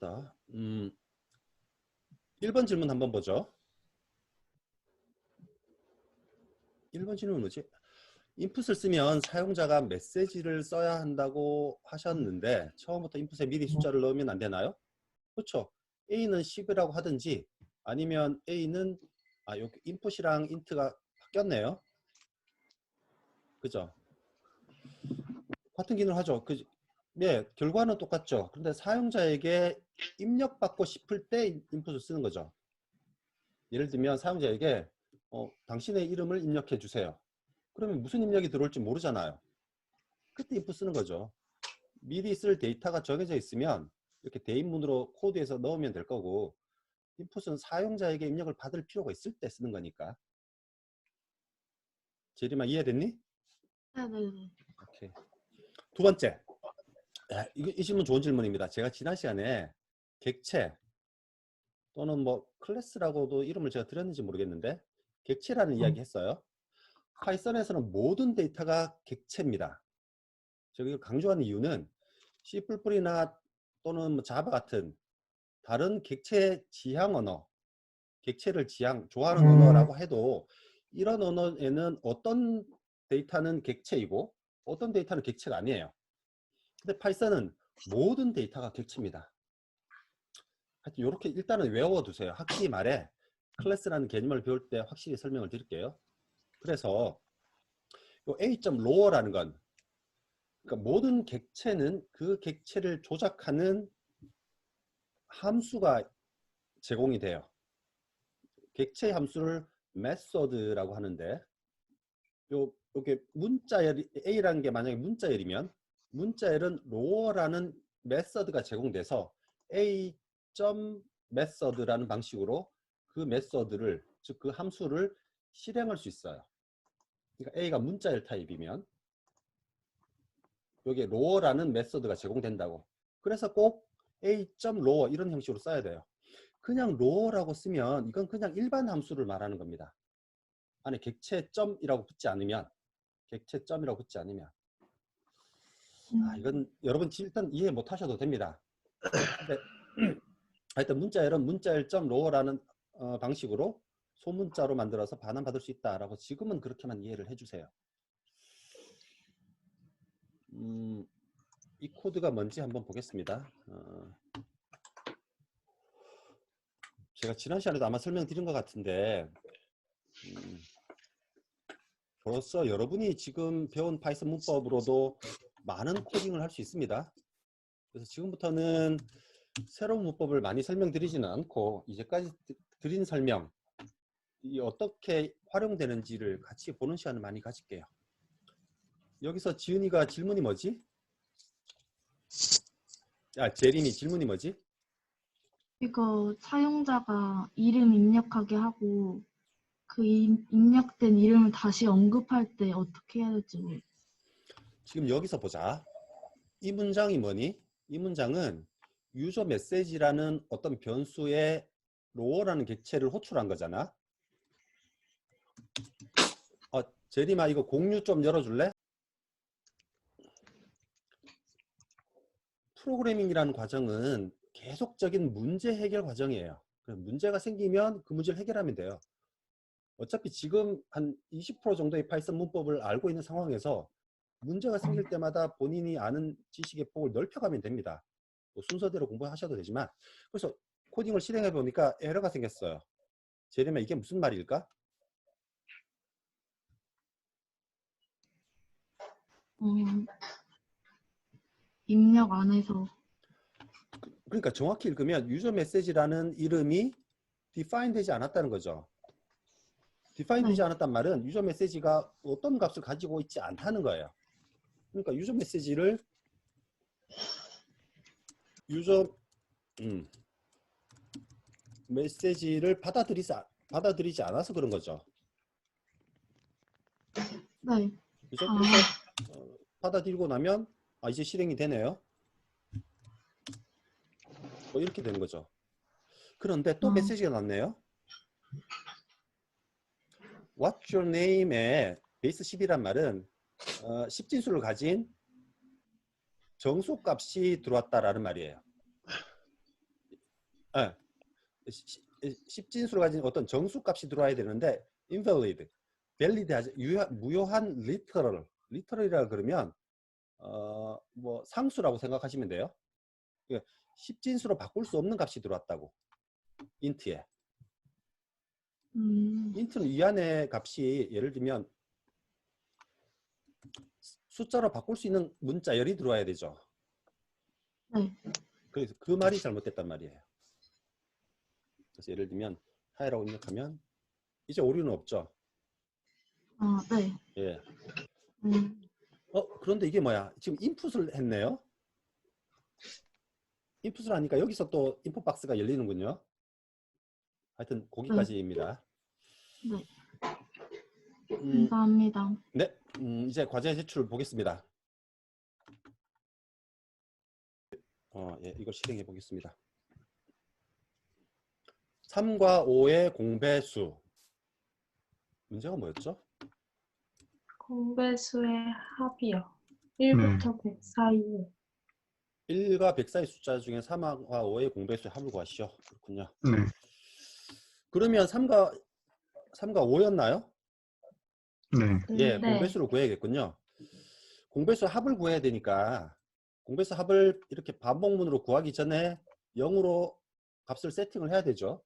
봅시다. 음, 1번 질문 한번 보죠. 1번 질문 뭐지? 인풋을 쓰면 사용자가 메시지를 써야 한다고 하셨는데 처음부터 인풋에 미리 숫자를 넣으면 안 되나요? 그렇죠. A는 10이라고 하든지 아니면 A는 아 여기 인풋이랑 인트가 바뀌었네요. 그죠? 같은 기능을 하죠. 그, 네, 결과는 똑같죠. 그런데 사용자에게 입력받고 싶을 때 인풋을 쓰는 거죠. 예를 들면 사용자에게 어, 당신의 이름을 입력해 주세요. 그러면 무슨 입력이 들어올지 모르잖아요. 그때 인풋 쓰는 거죠. 미리 쓸 데이터가 정해져 있으면 이렇게 대인문으로 코드에서 넣으면 될 거고 인풋은 사용자에게 입력을 받을 필요가 있을 때 쓰는 거니까. 제리마 이해됐니? 네네네. 오케이. 두 번째. 야, 이거 이 질문 좋은 질문입니다. 제가 지난 시간에 객체 또는 뭐 클래스라고도 이름을 제가 드렸는지 모르겠는데 객체라는 이야기 했어요. 파이썬에서는 모든 데이터가 객체입니다. 저기 강조하는 이유는 C++이나 또는 뭐 자바 같은 다른 객체 지향 언어, 객체를 지향, 좋아하는 언어라고 해도 이런 언어에는 어떤 데이터는 객체이고 어떤 데이터는 객체가 아니에요. 근데 파이썬은 모든 데이터가 객체입니다. 하여튼 이렇게 일단은 외워두세요. 학기 말에 클래스라는 개념을 배울 때 확실히 설명을 드릴게요. 그래서 요 a.lower라는 건 그러니까 모든 객체는 그 객체를 조작하는 함수가 제공이 돼요. 객체 함수를 method라고 하는데 요 요게 문자열 a라는 게 만약에 문자열이면 문자열은 lower라는 메서드가 제공돼서 a. method라는 방식으로 그 메서드를 즉 그 함수를 실행할 수 있어요. 그러니까 a가 문자열 타입이면 여기에 lower라는 메서드가 제공된다고. 그래서 꼭 a.lower 이런 형식으로 써야 돼요. 그냥 lower라고 쓰면 이건 그냥 일반 함수를 말하는 겁니다. 안에 객체점이라고 붙지 않으면 객체점이라고 붙지 않으면 아, 이건 여러분 일단 이해 못 하셔도 됩니다. 근데 하여튼 문자 열은 문자열.lower라는 로어라는 어, 방식으로 소문자로 만들어서 반환받을 수 있다라고 지금은 그렇게만 이해를 해주세요. 음, 이 코드가 뭔지 한번 보겠습니다. 어, 제가 지난 시간에도 아마 설명드린 것 같은데 음, 벌써 여러분이 지금 배운 파이썬 문법으로도 많은 코딩을 할 수 있습니다. 그래서 지금부터는 새로운 문법을 많이 설명드리지는 않고 이제까지 드린 설명 이 어떻게 활용되는지를 같이 보는 시간을 많이 가질게요. 여기서 지은이가 질문이 뭐지? 아, 제림이 질문이 뭐지? 이거 사용자가 이름 입력하게 하고 그 임- 입력된 이름을 다시 언급할 때 어떻게 해야 될지 모르- 지금 여기서 보자. 이 문장이 뭐니? 이 문장은 유저 메시지라는 어떤 변수에 로어라는 객체를 호출한 거잖아. 어, 제리마 이거 공유 좀 열어줄래? 프로그래밍이라는 과정은 계속적인 문제 해결 과정이에요. 문제가 생기면 그 문제를 해결하면 돼요. 어차피 지금 한 20% 정도의 파이썬 문법을 알고 있는 상황에서 문제가 생길 때마다 본인이 아는 지식의 폭을 넓혀가면 됩니다. 뭐 순서대로 공부하셔도 되지만 그래서 코딩을 실행해 보니까 에러가 생겼어요. 제리마 이게 무슨 말일까? 음, 입력 안 해서 그러니까 정확히 읽으면 유저 메시지라는 이름이 define 되지 않았다는 거죠. define 되지 네. 않았단 말은 유저 메시지가 어떤 값을 가지고 있지 않다는 거예요. 그러니까 유저 메시지를 유저 음, 메시지를 받아들이지, 않- 받아들이지 않아서 그런 거죠. 네. 그죠? 아. 그래서 어, 받아들이고 나면 아 이제 실행이 되네요. 뭐 이렇게 되는 거죠. 그런데 또 아. 메시지가 났네요. What's your name의 베이스 10이란 말은 어, 10진수를 가진 정수 값이 들어왔다라는 말이에요. 예. 시- 시- 십진수를 가진 어떤 정수값이 들어와야 되는데 invalid, valid 하지 무효한 literal, literal이라 그러면 어, 뭐 상수라고 생각하시면 돼요. 그 십진수로 바꿀 수 없는 값이 들어왔다고. int에. 음, int는 이 안에 값이 예를 들면 숫자로 바꿀 수 있는 문자열이 들어와야 되죠. 네. 그래서 그 말이 잘못됐단 말이에요. 그래서 예를 들면 하이라고 입력하면 이제 오류는 없죠. 아, 네. 예. 음, 어 그런데 이게 뭐야? 지금 인풋을 했네요. 인풋을 하니까 여기서 또 인풋 박스가 열리는군요. 하여튼 거기까지입니다. 네. 음, 감사합니다. 네, 음, 이제 과제 제출 보겠습니다. 어, 예, 이걸 실행해 보겠습니다. 3과 5의 공배수. 문제가 뭐였죠? 공배수의 합이요. 1부터 100 사이에. 1과 100 사이 숫자 중에 3과 5의 공배수의 합을 구하시오. 그렇군요. 네. 그러면 3과 3과 5였나요? 네. 예, 네. 공배수를 구해야겠군요. 공배수 합을 구해야 되니까 공배수 합을 이렇게 반복문으로 구하기 전에 0으로 값을 세팅을 해야 되죠.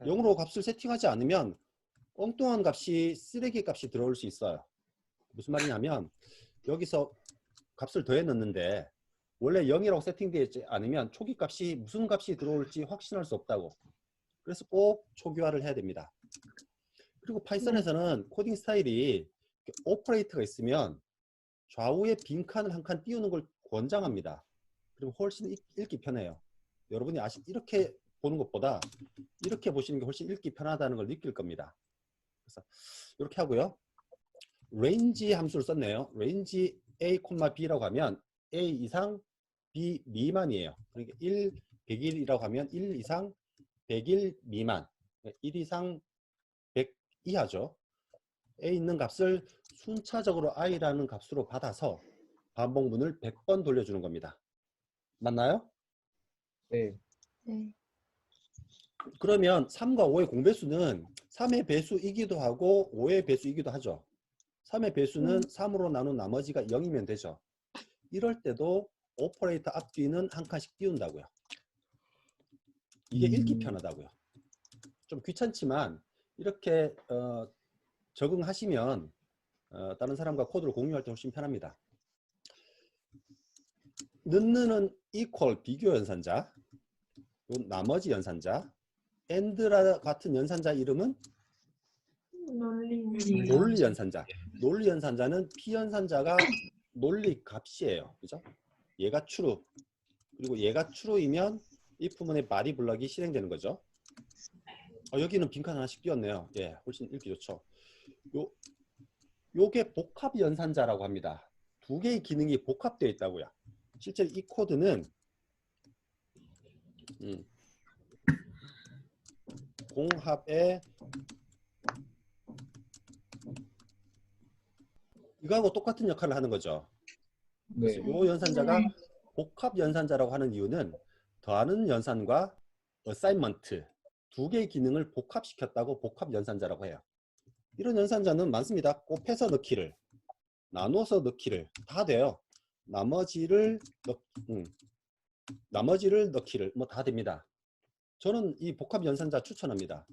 0으로 값을 세팅하지 않으면 엉뚱한 값이 쓰레기 값이 들어올 수 있어요. 무슨 말이냐면 여기서 값을 더해 넣는데 원래 0이라고 세팅되어 있지 않으면 초기 값이 무슨 값이 들어올지 확신할 수 없다고. 그래서 꼭 초기화를 해야 됩니다. 그리고 파이썬에서는 코딩 스타일이 오퍼레이터가 있으면 좌우에 빈 칸을 한 칸 띄우는 걸 권장합니다. 그리고 훨씬 읽- 읽기 편해요. 여러분이 아시 이렇게 보는 것보다 이렇게 보시는 게 훨씬 읽기 편하다는 걸 느낄 겁니다. 그래서 이렇게 하고요. range 함수를 썼네요. range a, b라고 하면 a 이상 b 미만이에요. 그러니까 1, 100일이라고 하면 1 이상 100일 미만, 1 이상 100 이하죠. a 있는 값을 순차적으로 i라는 값으로 받아서 반복문을 100번 돌려주는 겁니다. 맞나요? 네. 네. 그러면 3과 5의 공배수는 3의 배수이기도 하고 5의 배수이기도 하죠. 3의 배수는 음. 3으로 나눈 나머지가 0이면 되죠. 이럴 때도 오퍼레이터 앞뒤는 한 칸씩 띄운다고요. 이게 음. 읽기 편하다고요. 좀 귀찮지만 이렇게 어, 적응하시면 어, 다른 사람과 코드를 공유할 때 훨씬 편합니다. 는는은 equal 비교 연산자, 요 나머지 연산자, and라 같은 연산자 이름은 논리. 논리 연산자. 논리 연산자는 p 연산자가 논리 값이에요. 그죠? 얘가 true. 그리고 얘가 true이면 이 부분의 말이 블럭이 실행되는 거죠. 어, 여기는 빈칸 하나씩 띄었네요. 예, 훨씬 읽기 좋죠. 요 요게 복합 연산자라고 합니다. 두 개의 기능이 복합되어 있다고요. 실제 이 코드는 음, 공합의 이거하고 똑같은 역할을 하는 거죠. 네. 이 연산자가 복합 연산자라고 하는 이유는 더하는 연산과 어사인먼트 두 개의 기능을 복합시켰다고 복합 연산자라고 해요. 이런 연산자는 많습니다. 곱해서 넣기를, 나눠서 넣기를 다 돼요. 나머지를 넣, 음, 나머지를 넣기를 뭐 다 됩니다. 저는 이 복합 연산자 추천합니다.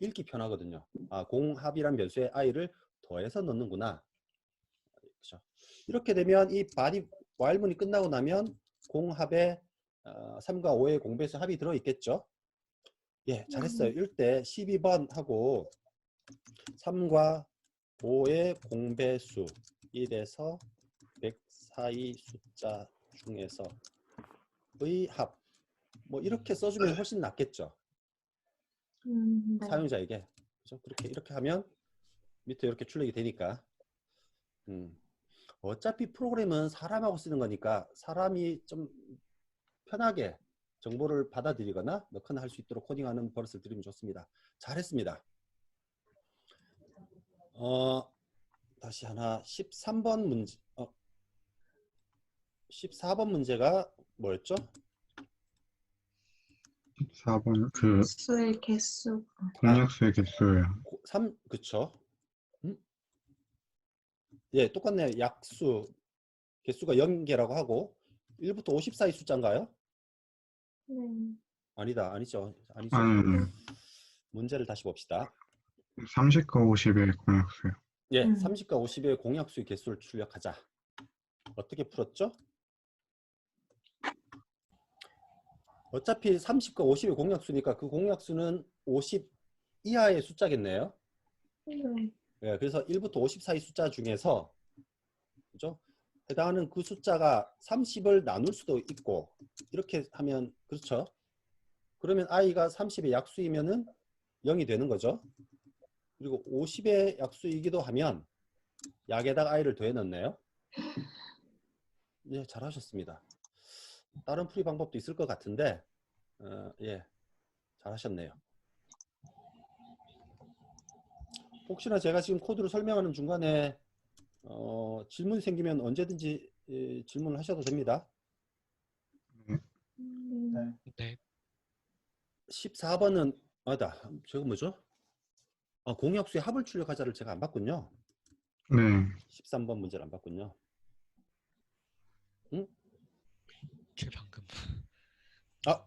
읽기 편하거든요. 아, 공합이란 변수에 i를 더해서 넣는구나. 그렇죠. 이렇게 되면 이 바디 while문이 끝나고 나면 공합에 어, 3과 5의 공배수 합이 들어 있겠죠. 예, 잘했어요. 이때 12번 하고 3과 5의 공배수 1에서 100 사이 숫자 중에서의 합. 뭐 이렇게 써주면 훨씬 낫겠죠. 음, 네. 사용자에게. 그죠? 그렇게 이렇게 하면 밑에 이렇게 출력이 되니까. 음. 어차피 프로그램은 사람하고 쓰는 거니까 사람이 좀 편하게 정보를 받아들이거나 넣거나 할 수 있도록 코딩하는 버릇을 들이면 좋습니다. 잘했습니다. 어, 다시 하나 13번 문제 어, 14번 문제가 뭐였죠? 4번 그 수의 개수. 공약수의 개수예요. 3 그쵸? 음? 예, 똑같네요. 약수 개수가 0개라고 하고 1부터 50 사이 숫자인가요? 네. 아니다. 아니죠. 아니죠. 아니, 문제를 다시 봅시다. 30과 50의 공약수요. 예, 음. 30과 50의 공약수의 개수를 출력하자. 어떻게 풀었죠? 어차피 30과 50의 공약수니까 그 공약수는 50 이하의 숫자겠네요. 네. 예, 그래서 1부터 50 사이 숫자 중에서 그죠? 해당하는 그 숫자가 30을 나눌 수도 있고 이렇게 하면 그렇죠? 그러면 i가 30의 약수이면은 0이 되는 거죠. 그리고 50의 약수이기도 하면 약에다가 i를 더해 넣네요. 예, 잘하셨습니다. 다른 풀이 방법도 있을 것 같은데 어, 예, 잘하셨네요. 혹시나 제가 지금 코드를 설명하는 중간에 어, 질문이 생기면 언제든지 예, 질문을 하셔도 됩니다. 음, 네. 14번은 아다. 저거 뭐죠? 아, 공약수의 합을 출력하자를 제가 안 봤군요. 네. 13번 문제를 안 봤군요. 제 방금. 아,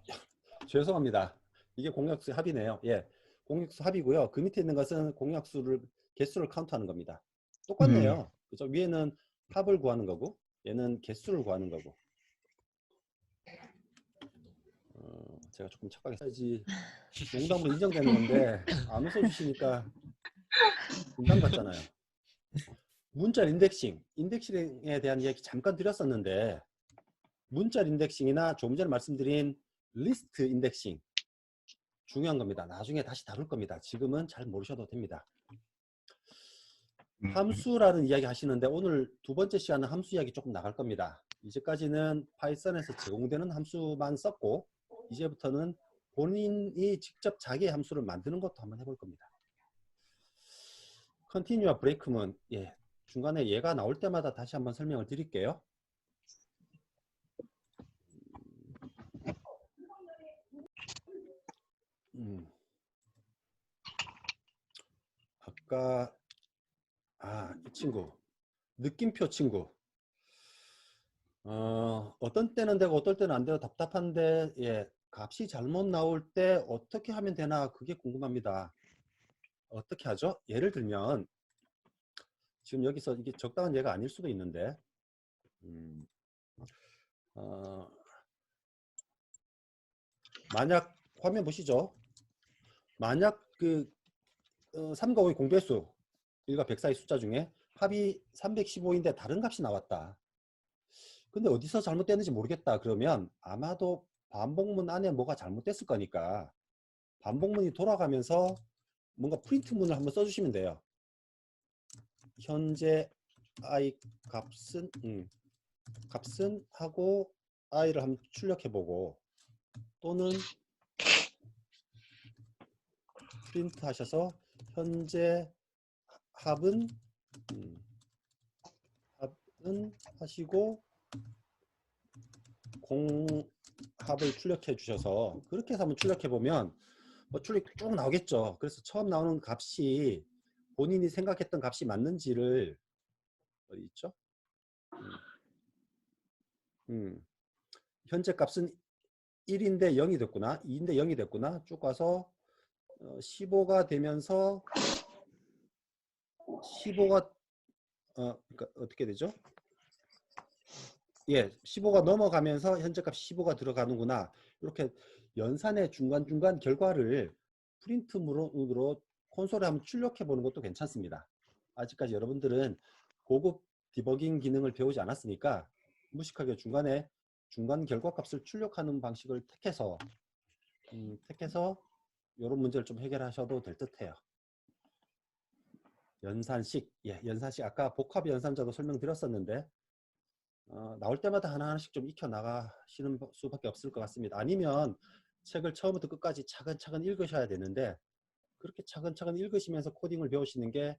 죄송합니다. 이게 공약수의 합이네요. 예. 공약수 합이고요. 그 밑에 있는 것은 공약수를 개수를 카운트하는 겁니다. 똑같네요. 그죠? 위에는 합을 구하는 거고 얘는 개수를 구하는 거고. 어, 제가 조금 착각했어야지. 농담으로 인정되는 건데 안 웃어주시니까 농담 같잖아요. 문자 인덱싱, 인덱싱에 대한 이야기 잠깐 드렸었는데 문자 인덱싱이나 조금 전에 말씀드린 리스트 인덱싱 중요한 겁니다. 나중에 다시 다룰 겁니다. 지금은 잘 모르셔도 됩니다. 음, 함수라는 이야기 하시는데 오늘 두 번째 시간은 함수 이야기 조금 나갈 겁니다. 이제까지는 파이썬에서 제공되는 함수만 썼고 이제부터는 본인이 직접 자기의 함수를 만드는 것도 한번 해볼 겁니다. 컨티뉴와 브레이크면 예, 중간에 얘가 나올 때마다 다시 한번 설명을 드릴게요. 음. 아까 아, 이 친구. 느낌표 친구. 어, 어떤 때는 되고 어떨 때는 안 되고 답답한데 예, 값이 잘못 나올 때 어떻게 하면 되나 그게 궁금합니다. 어떻게 하죠? 예를 들면 지금 여기서 이게 적당한 예가 아닐 수도 있는데 음, 어, 만약 화면 보시죠. 만약 그 어, 3과 5의 공배수 1과 100 사이 숫자 중에 합이 315인데 다른 값이 나왔다. 근데 어디서 잘못됐는지 모르겠다. 그러면 아마도 반복문 안에 뭐가 잘못됐을 거니까 반복문이 돌아가면서 뭔가 프린트문을 한번 써주시면 돼요. 현재 i 값은 음, 값은 하고 i를 한번 출력해보고 또는 프린트 하셔서 현재 합은 음, 합은 하시고 공합을 출력해 주셔서 그렇게 해서 한번 출력해 보면 뭐 출력 쭉 나오겠죠. 그래서 처음 나오는 값이 본인이 생각했던 값이 맞는지를 어디 있죠? 음, 음. 현재 값은 1인데 0이 됐구나. 2인데 0이 됐구나. 쭉 가서 어, 15가 되면서 15가 어 그러니까 어떻게 되죠? 예, 15가 넘어가면서 현재값 15가 들어가는구나. 이렇게 연산의 중간중간 결과를 프린트문으로 콘솔에 한번 출력해 보는 것도 괜찮습니다. 아직까지 여러분들은 고급 디버깅 기능을 배우지 않았으니까 무식하게 중간에 중간 결과값을 출력하는 방식을 택해서 음, 택해서 이런 문제를 좀 해결하셔도 될 듯해요. 연산식, 예, 연산식 아까 복합 연산자도 설명드렸었는데 어, 나올 때마다 하나하나씩 좀 익혀 나가시는 수밖에 없을 것 같습니다. 아니면 책을 처음부터 끝까지 차근차근 읽으셔야 되는데 그렇게 차근차근 읽으시면서 코딩을 배우시는 게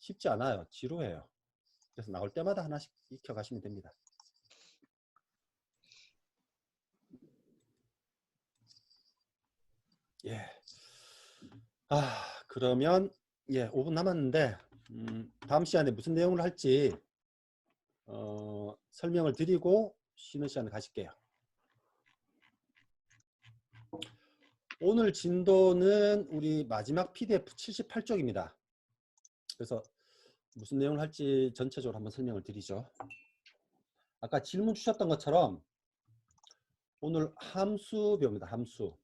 쉽지 않아요. 지루해요. 그래서 나올 때마다 하나씩 익혀 가시면 됩니다. 예. 아, 그러면 예, 5분 남았는데 음, 다음 시간에 무슨 내용을 할지 어, 설명을 드리고 쉬는 시간을 가질게요. 오늘 진도는 우리 마지막 PDF 78쪽입니다. 그래서 무슨 내용을 할지 전체적으로 한번 설명을 드리죠. 아까 질문 주셨던 것처럼 오늘 함수 배웁니다. 함수.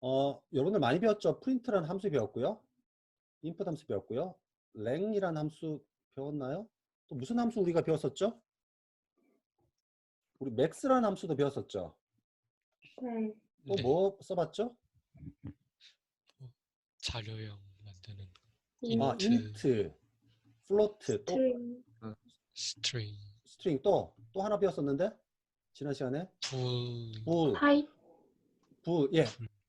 어, 여러분들 많이 배웠죠? 프린트라는 함수 배웠고요. 인풋 함수 배웠고요. 랭이라는 함수 배웠나요? 또 무슨 함수 우리가 배웠었죠? 우리 max라는 함수도 배웠었죠. 네. 또 네, 뭐 써봤죠? 자료형 만드는 아, 인트, int, float, 또 스트링. 스트링, string 또또 하나 배웠었는데 지난 시간에 볼, bool, 타입. bool, 예,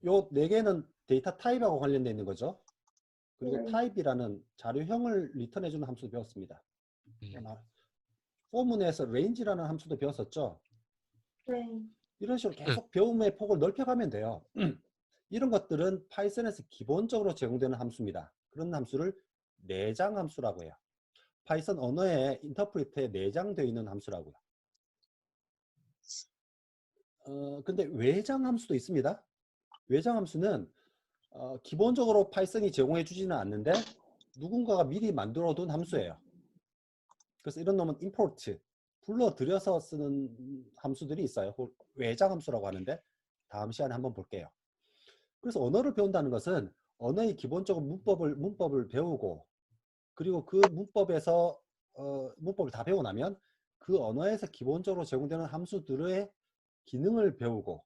요 네 개는 데이터 타입하고 관련돼 있는 거죠. 그리고 네. 타입이라는 자료형을 리턴해주는 함수도 배웠습니다. 음, 아마 포문에서 range라는 함수도 배웠었죠. 네. 이런 식으로 계속 배움의 폭을 넓혀가면 돼요. 이런 것들은 파이썬에서 기본적으로 제공되는 함수입니다. 그런 함수를 내장 함수라고 해요. 파이썬 언어의 인터프리트에 내장되어 있는 함수라고요. 어, 근데 외장 함수도 있습니다. 외장 함수는 어, 기본적으로 파이썬이 제공해 주지는 않는데 누군가가 미리 만들어 둔 함수예요. 그래서 이런 놈은 import, 불러들여서 쓰는 함수들이 있어요. 외장 함수라고 하는데 다음 시간에 한번 볼게요. 그래서 언어를 배운다는 것은 언어의 기본적인 문법을 문법을 배우고 그리고 그 문법에서 어, 문법을 다 배우고 나면 그 언어에서 기본적으로 제공되는 함수들의 기능을 배우고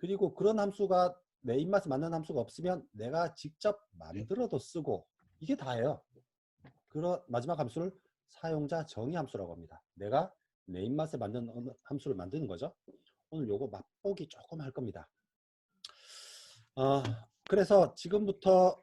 그리고 그런 함수가 내 입맛에 맞는 함수가 없으면 내가 직접 만들어도 쓰고 이게 다예요. 그런 마지막 함수를 사용자 정의 함수라고 합니다. 내가 내 입맛에 맞는 함수를 만드는 거죠. 오늘 요거 맛보기 조금 할 겁니다. 어, 그래서 지금부터